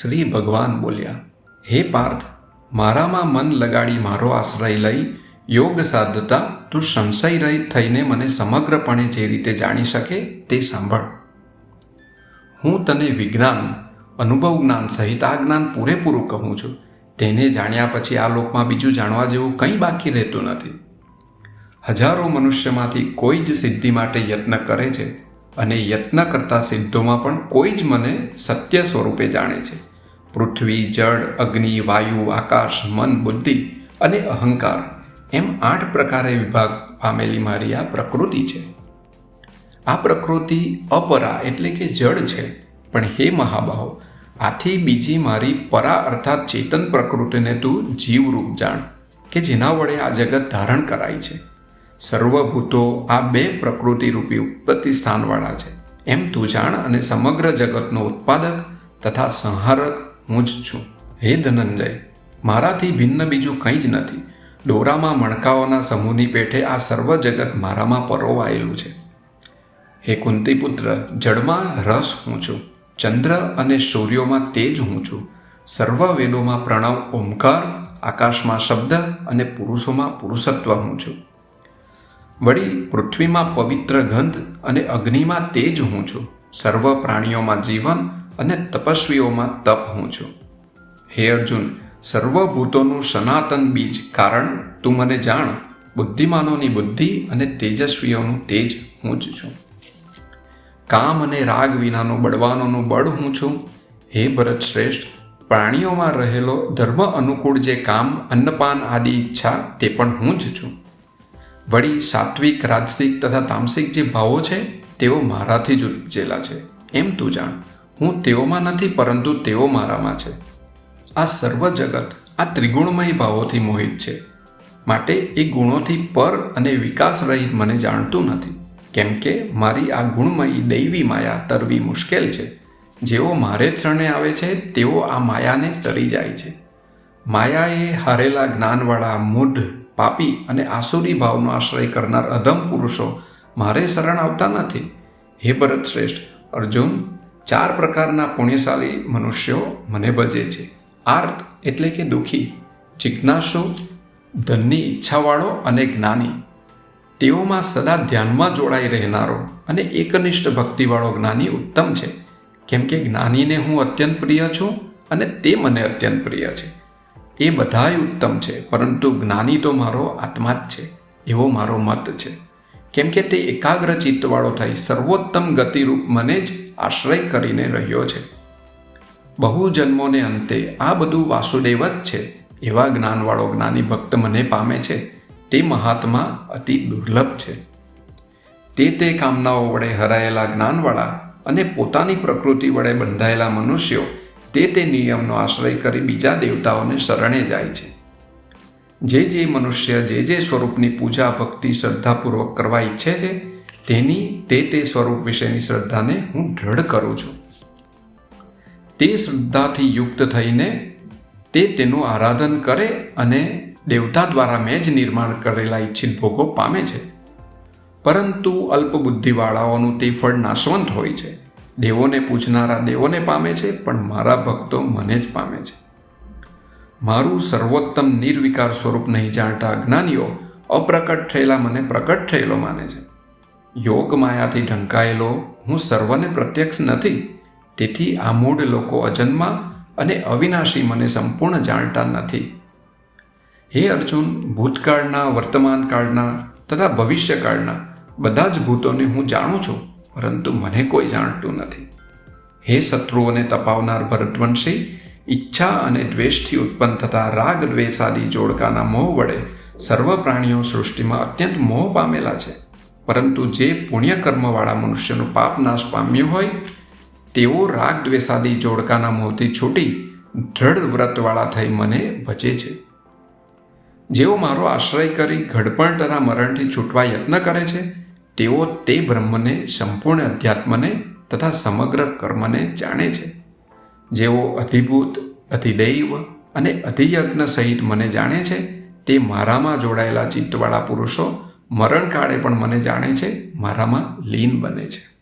શ્રી ભગવાન બોલ્યા, હે પાર્થ, મારામાં મન લગાડી મારો આશ્રય લઈ, યોગ સાધતા તું સંશય રહિત થઈને મને સમગ્રપણે જે રીતે જાણી શકે તે સાંભળ. હું તને વિજ્ઞાન, અનુભવ જ્ઞાન સહિત આ જ્ઞાન પૂરેપૂરું કહું છું. તેને જાણ્યા પછી આ લોકમાં બીજું જાણવા જેવું કંઈ બાકી રહેતું નથી. હજારો મનુષ્યમાંથી કોઈ જ સિદ્ધિ માટે યત્ન કરે છે. અને યત્ન કરતા સિદ્ધોમાં પણ કોઈ જ મને સત્ય સ્વરૂપે જાણે છે. પૃથ્વી, જળ, અગ્નિ, વાયુ, આકાશ, મન, બુદ્ધિ અને અહંકાર એમ આઠ પ્રકારે વિભાગ પામેલી મારી આ પ્રકૃતિ છે. આ પ્રકૃતિ અપરા એટલે કે જળ છે, પણ હે મહાબાહો, આથી બીજી મારી પરા અર્થાત ચેતન પ્રકૃતિને તું જીવરૂપ જાણ, કે જેના વડે આ જગત ધારણ કરાય છે. સર્વભૂતો આ બે પ્રકૃતિરૂપી ઉત્પત્તિ સ્થાનવાળા છે. એમ તું જાણ અને સમગ્ર જગતનો ઉત્પાદક તથા સંહારક હું જ છું. હે ધનંજય, મારાથી ભિન્ન બીજું કંઈ જ નથી. દોરામાં મણકાઓના સમૂહની પેઠે આ સર્વ જગત મારામાં પરોવાયેલું છે. હે કુંતીપુત્ર, જળમાં રસ હું છું. ચંદ્ર અને સૂર્યોમાં તેજ હું છું. સર્વ વેદોમાં પ્રણવ, ઓમકાર, આકાશમાં શબ્દ અને પુરુષોમાં પુરુષત્વ હું છું. વળી પૃથ્વીમાં પવિત્ર ગંધ અને અગ્નિમાં તેજ હું છું. સર્વ પ્રાણીઓમાં જીવન અને તપસ્વીઓમાં તપ હું છું. હે અર્જુન, સર્વભૂતોનું સનાતન બીજ કારણ તું મને જાણ. બુદ્ધિમાનોની બુદ્ધિ અને તેજસ્વીઓનું તેજ હું જ છું. કામ અને રાગ વિનાનું બળવાનોનું બળ હું છું. હે ભરત શ્રેષ્ઠ, પ્રાણીઓમાં રહેલો ધર્મ અનુકૂળ જે કામ, અન્નપાન આદિ ઈચ્છા તે પણ હું જ છું. વળી સાત્વિક, રાજસિક તથા તામસિક જે ભાવો છે, તેઓ મારાથી જ ઉપજેલા છે. એમ તું જાણ, હું તેઓમાં નથી, પરંતુ તેઓ મારામાં છે. આ સર્વ જગત આ ત્રિગુણમય ભાવોથી મોહિત છે. માટે એ ગુણોથી પર અને વિકાસ રહિત મને જાણતું નથી. કેમ કે મારી આ ગુણમયી દૈવી માયા તરવી મુશ્કેલ છે. જેઓ મારે જ શરણે આવે છે, તેઓ આ માયાને તરી જાય છે. માયાએ હારેલા જ્ઞાનવાળા મૂઢ પાપી અને આસુરી ભાવનો આશ્રય કરનાર અધમ પુરુષો મારે શરણ આવતા નથી. હે ભરત શ્રેષ્ઠ, અર્જુન, ચાર પ્રકારના પુણ્યશાળી મનુષ્યો મને ભજે છે. આર્ત એટલે કે દુઃખી, જિજ્ઞાસુ, ધનની ઈચ્છાવાળો અને જ્ઞાની. તેઓમાં સદા ધ્યાનમાં જોડાઈ રહેનારો અને એકનિષ્ઠ ભક્તિવાળો જ્ઞાની ઉત્તમ છે. કેમ કે જ્ઞાનીને હું અત્યંત પ્રિય છું અને તે મને અત્યંત પ્રિય છે. એ બધાય ઉત્તમ છે, પરંતુ જ્ઞાની તો મારો આત્મા જ છે, એવો મારો મત છે. કેમ કે તે એકાગ્ર ચિત્તવાળો થઈ સર્વોત્તમ ગતિરૂપ મને જ આશ્રય કરીને રહ્યો છે. બહુ જન્મોને અંતે આ બધું વાસુદેવ જ છે, એવા જ્ઞાનવાળો જ્ઞાની ભક્ત મને પામે છે, તે મહાત્મા અતિ દુર્લભ છે. તે તે કામનાઓ વડે હરાયેલા જ્ઞાનવાળા અને પોતાની પ્રકૃતિ વડે બંધાયેલા મનુષ્યો તે તે નિયમનો આશ્રય કરી બીજા દેવતાઓને શરણે જાય છે. જે જે મનુષ્ય જે જે સ્વરૂપની પૂજા ભક્તિ શ્રદ્ધાપૂર્વક કરવા ઈચ્છે છે, તેની તે તે સ્વરૂપ વિશેની શ્રદ્ધાને હું દ્રઢ કરું છું. તે શ્રદ્ધાથી યુક્ત થઈને તે તેનું આરાધન કરે અને દેવતા દ્વારા મેં જ નિર્માણ કરેલા ઈચ્છિત ભોગો પામે છે. પરંતુ અલ્પબુદ્ધિવાળાઓનું તે ફળ નાશવંત હોય છે. દેવોને પૂછનારા દેવોને પામે છે, પણ મારા ભક્તો મને જ પામે છે. મારું સર્વોત્તમ નિર્વિકાર સ્વરૂપ નહીં જાણતા અજ્ઞાનીઓ અપ્રકટ થયેલા મને પ્રકટ થયેલો માને છે. યોગ માયાથી ઢંકાયેલો હું સર્વને પ્રત્યક્ષ નથી, તેથી આ મૂળ લોકો અજન્મા અને અવિનાશી મને સંપૂર્ણ જાણતા નથી. હે અર્જુન, ભૂતકાળના, વર્તમાનકાળના તથા ભવિષ્યકાળના બધા જ ભૂતોને હું જાણું છું. પરંતુ મને કોઈ જાણતું નથી. હે શત્રુઓને તપાવનાર ભરતવંશી, ઈચ્છા અને દ્વેષથી ઉત્પન્ન થતા રાગ દ્વેષાદી જોડકાના મોહ વડે સર્વ પ્રાણીઓ સૃષ્ટિમાં અત્યંત મોહ પામેલા છે. પરંતુ જે પુણ્ય કર્મવાળા મનુષ્યનું પાપ નાશ પામ્યું હોય, તેઓ રાગ દ્વેષાદી જોડકાના મોહથી છૂટી દ્રઢ વ્રતવાળા થઈ મને ભજે છે. જેઓ મારો આશ્રય કરી ઘડપણ તથા મરણથી છૂટવા યત્ન કરે છે તેઓ તે બ્રહ્મને સંપૂર્ણ અધ્યાત્મને તથા સમગ્ર કર્મને જાણે છે. જેઓ અધિભૂત, અધિદૈવ અને અધિયજ્ઞ સહિત મને જાણે છે, તે મારામાં જોડાયેલા ચિત્તવાળા પુરુષો મરણકાળે પણ મને જાણે છે, મારામાં લીન બને છે.